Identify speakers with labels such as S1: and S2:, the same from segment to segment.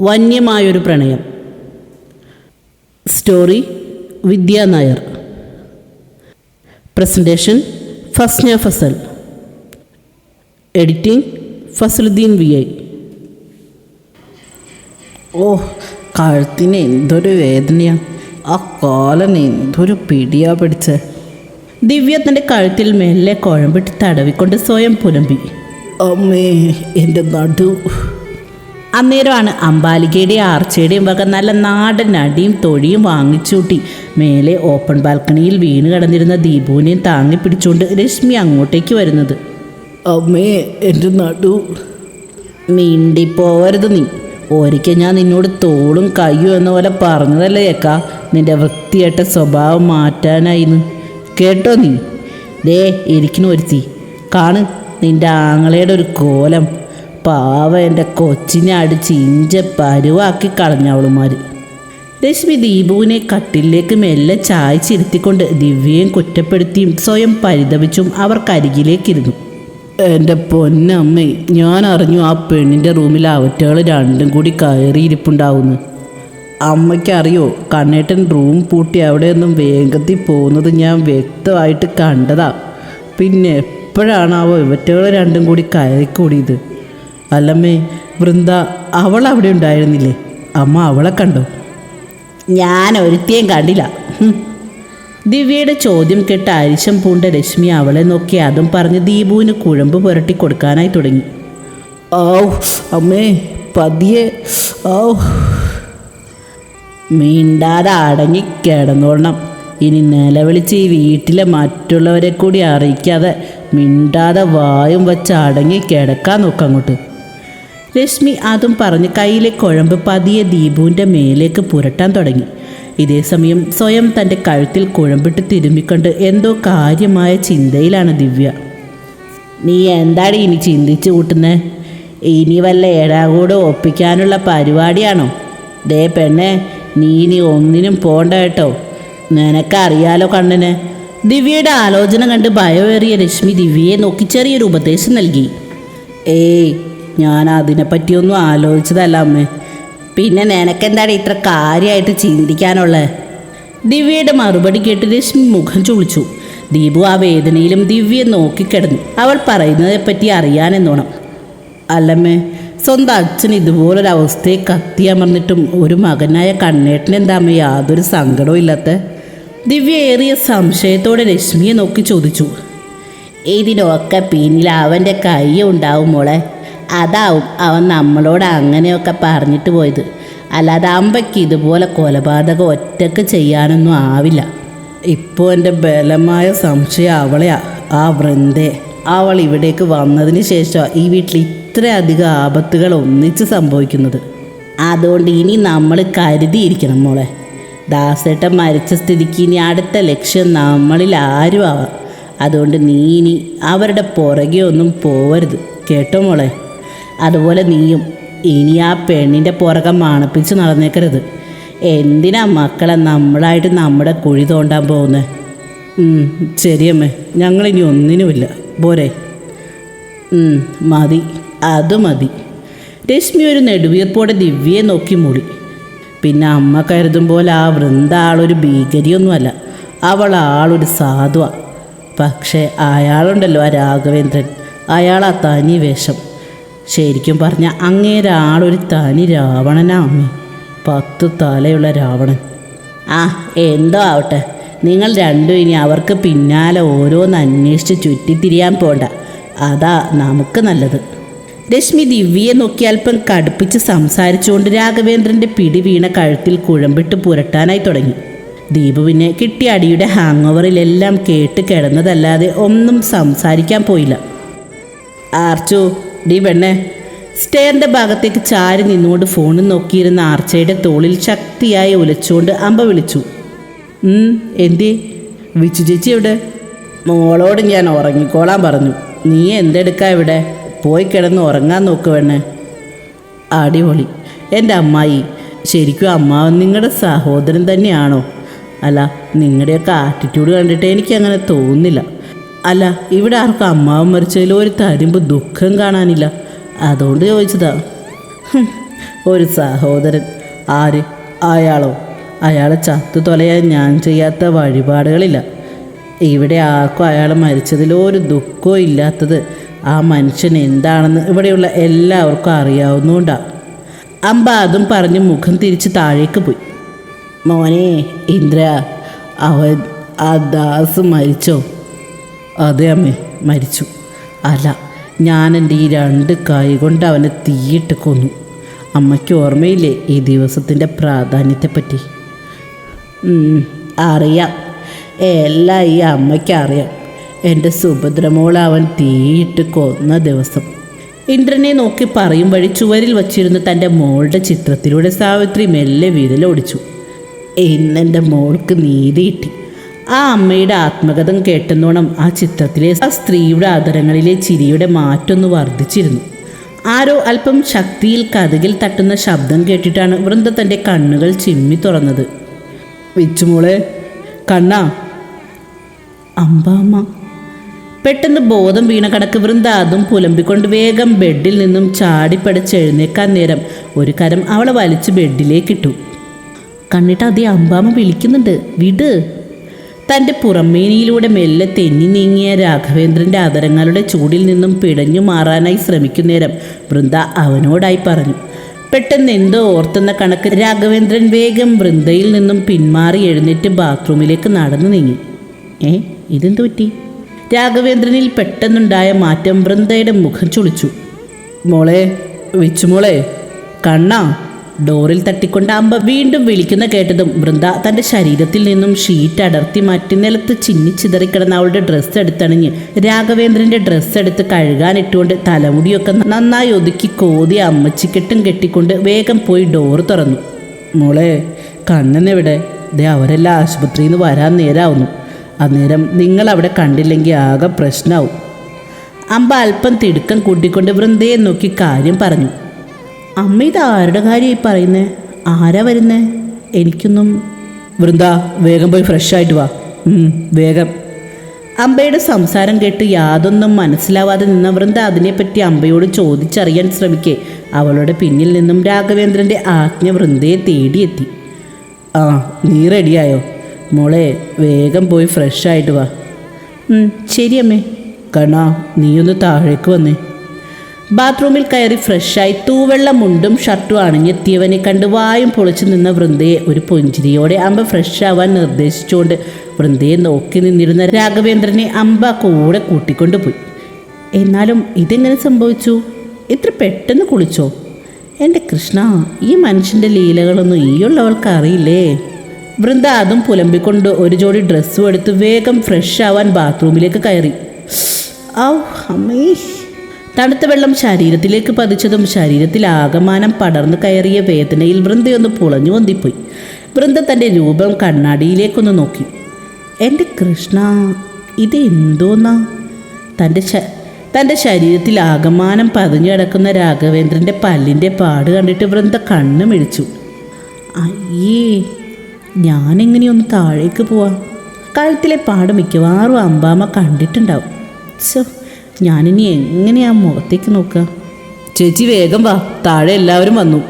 S1: വന്യമായൊരു പ്രണയം. Story Vidya Nair. Presentation Fasna Fasal. Editing Fasaluddin V I. ഓ കഴുത്തിന് എന്തൊരു വേദനയാ. ആ കാലന് എന്തൊരു പിടിയാ പിടിച്ച്. ദിവ്യ തന്റെ കഴുത്തിൽ മെല്ലെ കുഴമ്പിട്ട് തടവിക്കൊണ്ട് സ്വയം പുലമ്പി. അമ്മേ എന്റെ നടു. അന്നേരമാണ് അമ്പാലികയുടെയും ആർച്ചയുടെയും വക നല്ല നാടൻ അടിയും തൊഴിയും വാങ്ങിച്ചൂട്ടി. മേലെ ഓപ്പൺ ബാൽക്കണിയിൽ വീണ് കിടന്നിരുന്ന ദീപുവിനെയും താങ്ങി പിടിച്ചുകൊണ്ട് രശ്മി അങ്ങോട്ടേക്ക് വരുന്നത്. അമ്മേ എന്റെ നടു. മിണ്ടിപ്പോവരുത് നീ. ഒരിക്കൽ ഞാൻ നിന്നോട് തോളും കയ്യും എന്ന പോലെ പറഞ്ഞതല്ലേ ഏക്കാ? നിന്റെ വൃത്തിയായിട്ട സ്വഭാവം മാറ്റാനായിന്ന്. കേട്ടോ നീ? ദേ ഇരിക്കണ ഒരുത്തി കാണ് നിന്റെ ആങ്ങളയുടെ ഒരു കോലം. പാവ എന്റെ കൊച്ചിനെ അടിച്ച് ഇഞ്ച പരുവാക്കി കളഞ്ഞവളുമാർ രശ്മി ദീപുവിനെ കട്ടിലേക്ക് മെല്ലെ ചായച്ചിരുത്തിക്കൊണ്ട് ദിവ്യയും കുറ്റപ്പെടുത്തിയും സ്വയം പരിതപിച്ചും അവർക്കരികിലേക്കിരുന്നു. എന്റെ പൊന്നമ്മേ ഞാൻ അറിഞ്ഞു ആ പെണ്ണിന്റെ റൂമിൽ അവറ്റകൾ രണ്ടും കൂടി കയറിയിരിപ്പുണ്ടാവുന്നു. അമ്മയ്ക്കറിയോ കണ്ണേട്ടൻ റൂം പൂട്ടി അവിടെയൊന്നും വേഗത്തിൽ പോകുന്നത് ഞാൻ വ്യക്തമായിട്ട് കണ്ടതാ. പിന്നെ എപ്പോഴാണാവോ ഇവറ്റകൾ രണ്ടും കൂടി കയറിക്കൂടിയത്? അല്ലമ്മേ വൃന്ദ അവൾ അവിടെ ഉണ്ടായിരുന്നില്ലേ? അമ്മ അവളെ കണ്ടോ. ഞാൻ ഒരുത്തിയും കണ്ടില്ല. ദിവ്യയുടെ ചോദ്യം കേട്ട് അരിശം പൂണ്ട രശ്മി അവളെ നോക്കി അതും പറഞ്ഞ് ദീപുവിന് കുഴമ്പ് പുരട്ടി കൊടുക്കാനായി തുടങ്ങി. ഔ അമ്മേ പതിയെ. ഔ. മീണ്ടാതെ അടങ്ങി കിടന്നോളണം. ഇനി നിലവിളിച്ച് ഈ വീട്ടിലെ മറ്റുള്ളവരെ കൂടി അറിയിക്കാതെ മിണ്ടാതെ വായും വച്ച് അടങ്ങി കിടക്കാൻ നോക്കാം അങ്ങോട്ട്. രശ്മി അതും പറഞ്ഞ് കയ്യിലെ കുഴമ്പ് പതിയെ ദീപുവിന്റെ മേലേക്ക് പുരട്ടാൻ തുടങ്ങി. ഇതേ സമയം സ്വയം തന്റെ കഴുത്തിൽ കുഴമ്പിട്ട് തിരുമ്മിക്കൊണ്ട് എന്തോ കാര്യമായ ചിന്തയിലാണ് ദിവ്യ. നീ എന്താണ് ഇനി ചിന്തിച്ചു കൂട്ടുന്നേ? ഇനി വല്ല ഏടാകൂടെ ഒപ്പിക്കാനുള്ള പരിപാടിയാണോ? ദേ പെണ്ണെ നീ ഇനി ഒന്നിനും പോണ്ട കേട്ടോ. നിനക്കറിയാലോ കണ്ണന്. ദിവ്യയുടെ ആലോചന കണ്ട് ഭയമേറിയ രശ്മി ദിവ്യയെ നോക്കി ചെറിയൊരു ഉപദേശം നൽകി. ഏയ് ഞാൻ അതിനെപ്പറ്റിയൊന്നും ആലോചിച്ചതല്ല അമ്മേ. പിന്നെ നിനക്കെന്താണ് ഇത്ര കാര്യമായിട്ട് ചിന്തിക്കാനുള്ളത് ദിവ്യയുടെ മറുപടി കേട്ട് രശ്മി മുഖം ചുളിച്ചു. ദീപു ആ വേദനയിലും ദിവ്യയെ നോക്കിക്കിടന്നു. അവൾ പറയുന്നതിനെപ്പറ്റി അറിയാനെന്നോണം അല്ലമ്മേ സ്വന്തം അച്ഛൻ ഇതുപോലൊരവസ്ഥയെ കത്തിയമർന്നിട്ടും ഒരു മകനായ കണ്ണേട്ടൻ എന്താ അമ്മ യാതൊരു സങ്കടവും ഇല്ലാത്ത? ദിവ്യ ഏറിയ സംശയത്തോടെ രശ്മിയെ നോക്കി ചോദിച്ചു. ഇതിനൊക്കെ പിന്നിൽ അവന്റെ കൈ ഉണ്ടാവും മോളെ. അതാവും അവൻ നമ്മളോട് അങ്ങനെയൊക്കെ പറഞ്ഞിട്ട് പോയത്. അല്ലാതെ അമ്പയ്ക്ക് ഇതുപോലെ കൊലപാതകം ഒറ്റയ്ക്ക് ചെയ്യാനൊന്നും ആവില്ല. ഇപ്പോൾ എന്റെ ബലമായ സംശയം അവളെയാ ആ വൃന്ദേ. അവൾ ഇവിടേക്ക് വന്നതിന് ശേഷം ഈ വീട്ടിൽ ഇത്രയധികം ആപത്തുകൾ ഒന്നിച്ച് സംഭവിക്കുന്നത്. അതുകൊണ്ട് ഇനി നമ്മൾ കരുതിയിരിക്കണം മോളെ. ദാസേട്ടൻ മരിച്ച സ്ഥിതിക്ക് ഇനി അടുത്ത ലക്ഷ്യം നമ്മളിൽ ആരും ആവാം അതുകൊണ്ട് നീ ഇനി അവരുടെ പുറകെ ഒന്നും പോവരുത്. കേട്ടോ മോളെ? അതുപോലെ നീയും. ഇനി ആ പെണ്ണിന്റെ പുറകെ മണപ്പിച്ച് നടന്നേക്കരുത്. എന്തിനാ മക്കളെ നമ്മളായിട്ട് നമ്മുടെ കുഴി തോണ്ടാൻ പോകുന്നത് ശരിയമ്മേ. ഞങ്ങളിനി ഒന്നിനുമില്ല. പോരെ. മതി. അത് മതി. രശ്മി ഒരു നെടുവീർപ്പോടെ ദിവ്യയെ നോക്കി മൂടി. പിന്നെ അമ്മ കരുതും പോലെ ആ വൃന്ദ ആളൊരു ഭീകരിയൊന്നുമല്ല. അവൾ ആളൊരു സാധുവാ. പക്ഷേ അയാളുണ്ടല്ലോ ആ രാഘവേന്ദ്രൻ. അയാളാ തനി വേഷം. ശരിക്കും പറഞ്ഞാൽ അങ്ങേരെ ആളൊരു തനി രാവണനാ പത്ത് തലയുള്ള രാവണൻ. ആ എന്തോ ആവട്ടെ. നിങ്ങൾ രണ്ടും ഇനി അവർക്ക് പിന്നാലെ ഓരോന്ന് അന്വേഷിച്ച് ചുറ്റിത്തിരിയാൻ പോണ്ട. അതാ നമുക്ക് നല്ലത്. രശ്മി ദിവ്യയെ നോക്കി അല്പം കടുപ്പിച്ച് സംസാരിച്ചുകൊണ്ട് രാഘവേന്ദ്രന്റെ പിടി വീണ കഴുത്തിൽ കുഴമ്പിട്ട് പുരട്ടാനായി തുടങ്ങി. ദീപുവിനെ കിട്ടിയ അടിയുടെ ഹാങ് ഓവറിലെല്ലാം കേട്ട് കിടന്നതല്ലാതെ ഒന്നും സംസാരിക്കാൻ പോയില്ല. ആർച്ചു ഡി പെണ്ണേ സ്റ്റെയറിന്റെ ഭാഗത്തേക്ക് ചാരി നിന്നുകൊണ്ട് ഫോണിൽ നോക്കിയിരുന്ന ആർച്ചയുടെ തോളിൽ ശക്തിയായി ഉലച്ചുകൊണ്ട് അമ്പ വിളിച്ചു. എന്തി? വിച്ചു ചേച്ചി എവിടെ? മോളോട് ഞാൻ ഉറങ്ങിക്കോളാൻ പറഞ്ഞു. നീ എന്തെടുക്കാ ഇവിടെ? പോയി കിടന്ന് ഉറങ്ങാൻ നോക്ക് വേണേ അടിപൊളി. എന്റെ അമ്മായി ശരിക്കും അമ്മാവൻ നിങ്ങളുടെ സഹോദരൻ തന്നെയാണോ? അല്ല നിങ്ങളുടെയൊക്കെ ആറ്റിറ്റ്യൂഡ് കണ്ടിട്ട് എനിക്കങ്ങനെ തോന്നുന്നില്ല. അല്ല ഇവിടെ ആർക്കും അമ്മാവൻ മരിച്ചതിൽ ഒരു തരുമ്പോൾ ദുഃഖം കാണാനില്ല. അതുകൊണ്ട് ചോദിച്ചതാ. ഒരു സഹോദരൻ. ആര്? അയാളോ? അയാളെ ചത്തു തൊലയാൻ ഞാൻ ചെയ്യാത്ത വഴിപാടുകളില്ല. ഇവിടെ ആർക്കും അയാൾ മരിച്ചതിൽ ഒരു ദുഃഖവും ഇല്ലാത്തത് ആ മനുഷ്യൻ എന്താണെന്ന് ഇവിടെയുള്ള എല്ലാവർക്കും അറിയാവുന്നതുകൊണ്ടാണ് അമ്പ അതും പറഞ്ഞ് മുഖം തിരിച്ച് താഴേക്ക് പോയി. മോനെ ഇന്ദ്ര അവൻ ആ ദാസ് മരിച്ചോ? അതെ അമ്മേ മരിച്ചു. അല്ല ഞാൻ എന്റെ ഈ രണ്ട് കായ് കൊണ്ട് അവനെ തീയിട്ട് കൊന്നു. അമ്മയ്ക്ക് ഓർമ്മയില്ലേ ഈ ദിവസത്തിന്റെ പ്രാധാന്യത്തെപ്പറ്റി? അറിയാം. എല്ലാം ഈ അമ്മയ്ക്ക് അറിയാം. എന്റെ സുഭദ്രമോൾ അവൻ തീയിട്ട് കൊന്ന ദിവസം. ഇന്ദ്രനെ നോക്കി പറയും വഴി ചുവരിൽ വച്ചിരുന്ന തന്റെ മോളുടെ ചിത്രത്തിലൂടെ സാവിത്രി മെല്ലെ വിരലോടിച്ചു. ഇന്നെന്റെ മോൾക്ക് നീതി കിട്ടി. ആ അമ്മയുടെ ആത്മകഥം കേട്ടെന്നോണം ആ ചിത്രത്തിലെ ആ സ്ത്രീയുടെ ആദരങ്ങളിലെ ചിരിയുടെ മാറ്റൊന്ന് വർദ്ധിച്ചിരുന്നു. ആരോ അല്പം ശക്തിയിൽ കഥകിൽ തട്ടുന്ന ശബ്ദം കേട്ടിട്ടാണ് വൃന്ദ തന്റെ കണ്ണുകൾ ചിമ്മി തുറന്നത്. വിച്ചുമോളെ കണ്ണാ. അമ്പാമ്മ. പെട്ടെന്ന് ബോധം വീണ കണക്ക് വൃന്ദ അതും പുലമ്പിക്കൊണ്ട് വേഗം ബെഡിൽ നിന്നും ചാടിപ്പടച്ച് എഴുന്നേക്കാൻ നേരം ഒരു കരം അവളെ വലിച്ച് ബെഡിലേക്കിട്ടു കണ്ണിട്ട് അതേ അമ്പാമ്മ വിളിക്കുന്നുണ്ട്. വിട്. തന്റെ പുറമേനിയിലൂടെ മെല്ലെ തെന്നി നീങ്ങിയ രാഘവേന്ദ്രന്റെ അതരങ്ങളുടെ ചൂടിൽ നിന്നും പിടഞ്ഞു മാറാനായി ശ്രമിക്കുന്നേരം വൃന്ദ അവനോടായി പറഞ്ഞു പെട്ടെന്ന് എന്തോ ഓർത്തുന്ന കണക്ക് രാഘവേന്ദ്രൻ വേഗം വൃന്ദയിൽ നിന്നും പിന്മാറി എഴുന്നേറ്റ് ബാത്റൂമിലേക്ക് നടന്നു നീങ്ങി. ഏ ഇതെന്തു പറ്റി? രാഘവേന്ദ്രനിൽ പെട്ടെന്നുണ്ടായ മാറ്റം വൃന്ദയുടെ മുഖം ചുളിച്ചു. മോളെ വിച്ചുമോളെ കണ്ണാ ഡോറിൽ തട്ടിക്കൊണ്ട് അമ്പ വീണ്ടും വിളിക്കുന്ന കേട്ടതും വൃന്ദ തന്റെ ശരീരത്തിൽ നിന്നും ഷീറ്റ് അടർത്തി മാറ്റി നിലത്ത് ചിന്നിച്ചിതറിക്കിടന്ന അവളുടെ ഡ്രസ്സ് എടുത്തണിഞ്ഞ് രാഘവേന്ദ്രന്റെ ഡ്രസ്സ് എടുത്ത് കഴുകാനിട്ടുകൊണ്ട് തലമുടിയൊക്കെ നന്നായി ഒതുക്കി കോതി അമ്മച്ചിക്കെട്ടും കെട്ടിക്കൊണ്ട് വേഗം പോയി ഡോറ് തുറന്നു. മോളെ കണ്ണനെവിടെ? ദേ അവരെല്ലാം ആശുപത്രിയിൽ നിന്ന് വരാൻ നേരാവുന്നു. അന്നേരം നിങ്ങൾ അവിടെ കണ്ടില്ലെങ്കിൽ ആകെ പ്രശ്നമാവും അമ്പ അല്പം തിടുക്കം കൂട്ടിക്കൊണ്ട് വൃന്ദയെ നോക്കി കാര്യം പറഞ്ഞു. അമ്മ ഇത് ആരുടെ കാര്യമായി പറയുന്നേ? ആരാ വരുന്നേ? എനിക്കൊന്നും വൃന്ദ വേഗം പോയി ഫ്രഷ് ആയിട്ട് വാ. വേഗം. അമ്പയുടെ സംസാരം കേട്ട് യാതൊന്നും മനസ്സിലാവാതെ നിന്ന വൃന്ദ അതിനെപ്പറ്റി അമ്പയോട് ചോദിച്ചറിയാൻ ശ്രമിക്കെ. അവളുടെ പിന്നിൽ നിന്നും രാഘവേന്ദ്രന്റെ ആജ്ഞ വൃന്ദയെ തേടിയെത്തി. ആ നീ റെഡിയായോ മോളെ വേഗം പോയി ഫ്രഷ് ആയിട്ട് വാ. ശരി അമ്മേ. കണാ നീയൊന്ന് താഴേക്ക് വന്നേ. ബാത്റൂമിൽ കയറി ഫ്രഷായി തൂവെള്ള മുണ്ടും ഷർട്ടും അണിഞ്ഞെത്തിയവനെ കണ്ട് വായും പൊളിച്ചു നിന്ന വൃന്ദയെ ഒരു പുഞ്ചിരിയോടെ അമ്പ ഫ്രഷാവാൻ നിർദ്ദേശിച്ചുകൊണ്ട് വൃന്ദയെ നോക്കി നിന്നിരുന്ന രാഘവേന്ദ്രനെ അമ്പ കൂടെ കൂട്ടിക്കൊണ്ടുപോയി. എന്നാലും ഇതെങ്ങനെ സംഭവിച്ചു? ഇത്ര പെട്ടെന്ന് കുളിച്ചോ? എന്റെ കൃഷ്ണ ഈ മനുഷ്യന്റെ ലീലകളൊന്നും ഈയുള്ളവൾക്ക് അറിയില്ലേ? വൃന്ദ അതും പുലമ്പിക്കൊണ്ട് ഒരു ജോഡി ഡ്രസ്സും എടുത്ത് വേഗം ഫ്രഷ് ആവാൻ ബാത്റൂമിലേക്ക് കയറി. ഔ അമ്മേ തണുത്ത വെള്ളം ശരീരത്തിലേക്ക് പതിച്ചതും ശരീരത്തിൽ ആകമാനം പടർന്നു കയറിയ വേദനയിൽ വൃന്ദയൊന്ന് പുളഞ്ഞു വന്നിപ്പോയി വൃന്ദ തന്റെ രൂപം കണ്ണാടിയിലേക്കൊന്ന് നോക്കി. എന്റെ കൃഷ്ണ ഇത് എന്തോന്നാ തന്റെ തന്റെ ശരീരത്തിൽ ആകമാനം പതിഞ്ഞു കിടക്കുന്ന രാഘവേന്ദ്രന്റെ പല്ലിന്റെ പാട് കണ്ടിട്ട് വൃന്ദ കണ്ണു മിഴിച്ചു. അയ്യേ ഞാനെങ്ങനെയൊന്ന് താഴേക്ക് പോവാം? കഴുത്തിലെ പാട് മിക്കവാറും അമ്പാമ്മ കണ്ടിട്ടുണ്ടാവും. ചോ ഞാനിനി എങ്ങനെയാ മുഖത്തേക്ക് നോക്കുക? ചേച്ചി വേഗം വാ. താഴെ എല്ലാവരും വന്നു.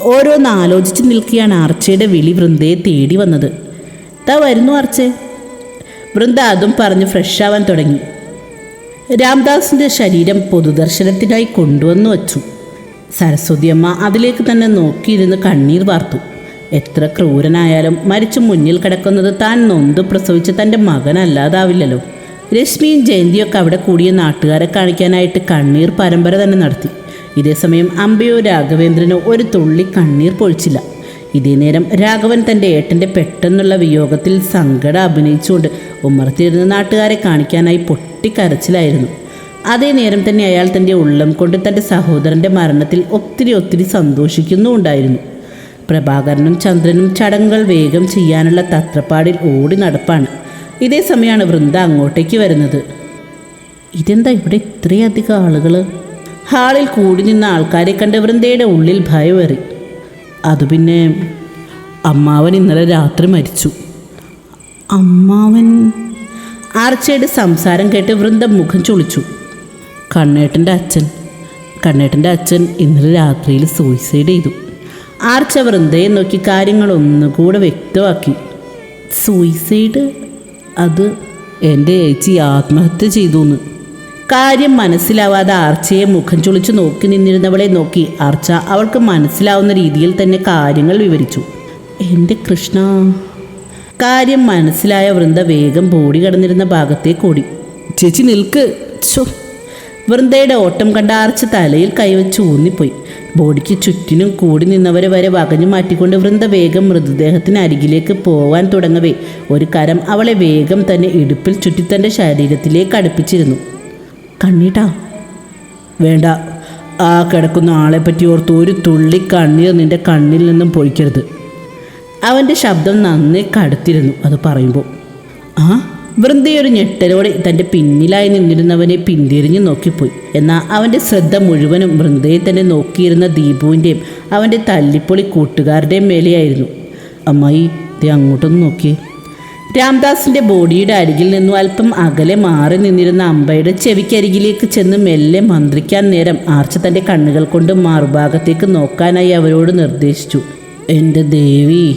S1: ഓരോന്ന് ആലോചിച്ച് നിൽക്കുകയാണ് ആർച്ചയുടെ വിളി വൃന്ദയെ തേടി വന്നത്. താ വരുന്നു ആർച്ചേ. വൃന്ദ അതും പറഞ്ഞ് ഫ്രഷ് ആവാൻ തുടങ്ങി. രാംദാസിന്റെ ശരീരം പൊതുദർശനത്തിനായി കൊണ്ടുവന്നു വച്ചു. സരസ്വതിയമ്മ അതിലേക്ക് തന്നെ നോക്കിയിരുന്ന് കണ്ണീർ വാർത്തു. എത്ര ക്രൂരനായാലും മരിച്ചു മുന്നിൽ കിടക്കുന്നത് താൻ നൊന്ത് പ്രസവിച്ച് തന്റെ മകനല്ലാതാവില്ലല്ലോ. രശ്മിയും ജയന്തിയൊക്കെ അവിടെ കൂടിയ നാട്ടുകാരെ കാണിക്കാനായിട്ട് കണ്ണീർ പരമ്പര തന്നെ നടത്തി. ഇതേസമയം അമ്പയോ രാഘവേന്ദ്രനോ ഒരു തുള്ളി കണ്ണീർ പൊഴിച്ചില്ല. ഇതേ നേരം രാഘവൻ തന്റെ ഏട്ടന്റെ പെട്ടെന്നുള്ള വിയോഗത്തിൽ സങ്കടം അഭിനയിച്ചുകൊണ്ട് ഉമ്മർത്തിരുന്ന നാട്ടുകാരെ കാണിക്കാനായി പൊട്ടിക്കരച്ചിലായിരുന്നു. അതേ നേരം തന്നെ അയാൾ തന്റെ ഉള്ളം കൊണ്ട് തന്റെ സഹോദരന്റെ മരണത്തിൽ ഒത്തിരി ഒത്തിരി സന്തോഷിക്കുന്നുമുണ്ടായിരുന്നു. പ്രഭാകരനും ചന്ദ്രനും ചടങ്ങുകൾ വേഗം ചെയ്യാനുള്ള തത്രപ്പാടിൽ ഓടി നടപ്പാണ്. ഇതേ സമയമാണ് വൃന്ദ അങ്ങോട്ടേക്ക് വരുന്നത്. ഇതെന്താ ഇവിടെ ഇത്രയധികം ആളുകൾ ഹാളിൽ കൂടി നിന്ന ആൾക്കാരെ കണ്ട വൃന്ദയുടെ ഉള്ളിൽ ഭയമേറി അത് പിന്നെ അമ്മാവൻ ഇന്നലെ രാത്രി മരിച്ചു. അമ്മാവൻ? ആർച്ചയുടെ സംസാരം കേട്ട് വൃന്ദ മുഖം ചൊളിച്ചു. കണ്ണേട്ടന്റെ അച്ഛൻ. കണ്ണേട്ടന്റെ അച്ഛൻ ഇന്നലെ രാത്രിയിൽ സൂയിസൈഡ് ചെയ്തു. ആർച്ച വൃന്ദയെ നോക്കി കാര്യങ്ങൾ ഒന്നുകൂടെ വ്യക്തമാക്കി. സൂയിസൈഡ് അത് എന്റെ ഏച്ചി ആത്മഹത്യ ചെയ്തു എന്ന് കാര്യം മനസ്സിലാവാതെ ആർച്ചയെ മുഖം ചുളിച്ചു നോക്കി നിന്നിരുന്നവളെ നോക്കി ആർച്ച അവൾക്ക് മനസ്സിലാവുന്ന രീതിയിൽ തന്നെ കാര്യങ്ങൾ വിവരിച്ചു. എന്റെ കൃഷ്ണ. കാര്യം മനസ്സിലായ വൃന്ദ വേഗം ബോഡി കടന്നിരുന്ന ഭാഗത്തെ ഓടി ചേച്ചി നിൽക്ക്. വൃന്ദയുടെ ഓട്ടം കണ്ട ആർച്ച തലയിൽ കൈവച്ച് ഊന്നിപ്പോയി. ബോഡിക്ക് ചുറ്റിനും കൂടി നിന്നവരെ വരെ വകഞ്ഞു മാറ്റിക്കൊണ്ട് വൃന്ദ വേഗം മൃതദേഹത്തിന് അരികിലേക്ക് പോവാൻ തുടങ്ങവേ. ഒരു കരം അവളെ വേഗം തന്നെ ഇടുപ്പിൽ ചുറ്റി തന്റെ ശരീരത്തിലേക്ക് അടുപ്പിച്ചിരുന്നു. കണ്ണീട്ടാ. വേണ്ട. ആ കിടക്കുന്ന ആളെ പറ്റി ഓർത്ത് ഒരു തുള്ളി കണ്ണീർ നിന്റെ കണ്ണിൽ നിന്നും പൊഴിക്കരുത് അവന്റെ ശബ്ദം നന്നേ കടുത്തിരുന്നു. അത് പറയുമ്പോൾ ആ? വൃന്ദയൊരു ഞെട്ടലോടെ തന്റെ പിന്നിലായി നിന്നിരുന്നവനെ പിന്തിരിഞ്ഞു നോക്കിപ്പോയി. എന്നാൽ അവന്റെ ശ്രദ്ധ മുഴുവനും വൃന്ദയെ തന്നെ നോക്കിയിരുന്ന ദീപുവിന്റെയും അവന്റെ തല്ലിപ്പൊളി കൂട്ടുകാരുടെയും മേലെയായിരുന്നു. അമ്മായി ദേ അങ്ങോട്ടൊന്ന് നോക്കി രാംദാസിന്റെ ബോഡിയുടെ അരികിൽ നിന്നും അല്പം അകലെ മാറി നിന്നിരുന്ന അമ്പയുടെ ചെവിക്കരികിലേക്ക് ചെന്ന് മെല്ലെ മന്ത്രിക്കാൻ നേരം ആർച്ച തന്റെ കണ്ണുകൾ കൊണ്ട് മാറുഭാഗത്തേക്ക് നോക്കാനായി അവരോട് നിർദ്ദേശിച്ചു. എന്റെ ദേവി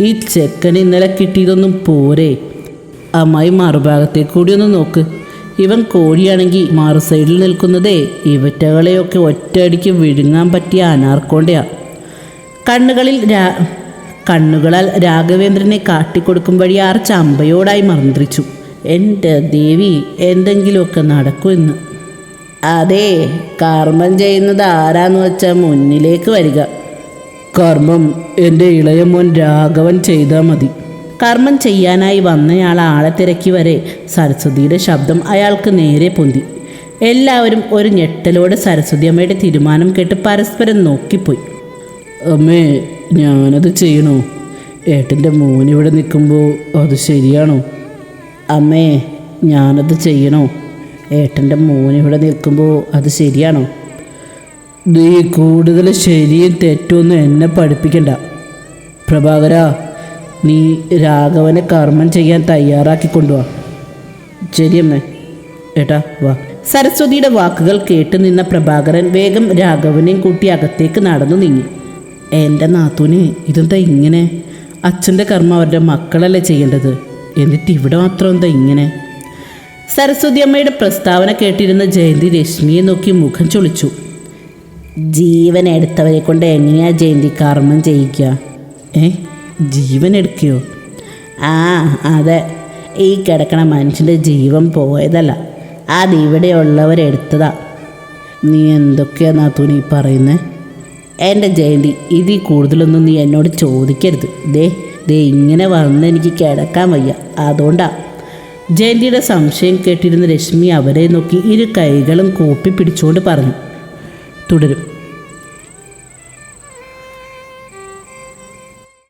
S1: ഈ ചെക്കൻ ഇന്നലെ കിട്ടിയതൊന്നും പോരെ. അമ്മായി മറുഭാഗത്തെ കൂടി ഒന്ന് നോക്ക്. ഇവൻ കോഴിയാണെങ്കിൽ മാറു സൈഡിൽ നിൽക്കുന്നതേ ഇവറ്റകളെയൊക്കെ ഒറ്റയടിക്ക് വിഴുങ്ങാൻ പറ്റിയ അനാർക്കോണ്ടയാ. കണ്ണുകളിൽ രാ കണ്ണുകളാൽ രാഘവേന്ദ്രനെ കാട്ടിക്കൊടുക്കും വഴി ആർ ചമ്പയോടായി മന്ത്രിച്ചു. എന്റെ ദേവി എന്തെങ്കിലുമൊക്കെ നടക്കുമെന്ന് അതെ കർമ്മം ചെയ്യുന്നത് ആരാന്ന് വെച്ചാൽ മുന്നിലേക്ക് വരിക. കർമ്മം എന്റെ ഇളയ മോൻ രാഘവൻ ചെയ്താൽ മതി. കർമ്മം ചെയ്യാനായി വന്നയാൾ ആളെ തിരക്കി വരെ സരസ്വതിയുടെ ശബ്ദം അയാൾക്ക് നേരെ പൊന്തി. എല്ലാവരും ഒരു ഞെട്ടലോടെ സരസ്വതി അമ്മയുടെ തീരുമാനം കേട്ട് പരസ്പരം നോക്കിപ്പോയി. അമ്മേ ഞാനത് ചെയ്യണോ? ഏട്ടന്റെ മോനിവിടെ നിൽക്കുമ്പോൾ അത് ശരിയാണോ? അമ്മേ ഞാനത് ചെയ്യണോ? ഏട്ടന്റെ മോനിവിടെ നിൽക്കുമ്പോൾ അത് ശരിയാണോ? നീ കൂടുതൽ ശരിയും തെറ്റൊന്നും എന്നെ പഠിപ്പിക്കണ്ട. പ്രഭാകര നീ രാഘവനെ കർമ്മം ചെയ്യാൻ തയ്യാറാക്കി കൊണ്ടുവാ. ശരിയമ്മേ ഏട്ടാ വാ. സരസ്വതിയുടെ വാക്കുകൾ കേട്ട് നിന്ന പ്രഭാകരൻ വേഗം രാഘവനെയും കൂട്ടി അകത്തേക്ക് നടന്നു നീങ്ങി. എന്റെ നാത്തൂന് ഇതെന്താ ഇങ്ങനെ? അച്ഛന്റെ കർമ്മം അവരുടെ മക്കളല്ലേ ചെയ്യേണ്ടത്? എന്നിട്ട് ഇവിടെ മാത്രം എന്താ ഇങ്ങനെ? സരസ്വതി അമ്മയുടെ പ്രസ്താവന കേട്ടിരുന്ന ജയന്തി രശ്മിയെ നോക്കി മുഖം ചൊളിച്ചു. ജീവൻ എടുത്തവരെ കൊണ്ട് എങ്ങനെയാ ജയന്തി കർമ്മം ചെയ്യിക്കുക? ഏ? ജീവൻ എടുക്കുകയോ ആ അതെ. ഈ കിടക്കണ മനുഷ്യന്റെ ജീവൻ പോയതല്ല. അത് ഇവിടെയുള്ളവരെടുത്തതാ നീ എന്തൊക്കെയാ നാത്തൂനി പറയുന്നത് എന്റെ ജയന്തി ഇതിൽ കൂടുതലൊന്നും നീ എന്നോട് ചോദിക്കരുത്. ദേ ദേ ഇങ്ങനെ വന്ന് എനിക്ക് കിടക്കാൻ വയ്യ. അതുകൊണ്ടാ. ജയന്തിയുടെ സംശയം കേട്ടിരുന്ന രശ്മി അവരെ നോക്കി ഇരു കൈകളും കൂപ്പി പിടിച്ചുകൊണ്ട് പറഞ്ഞു. തുടരും.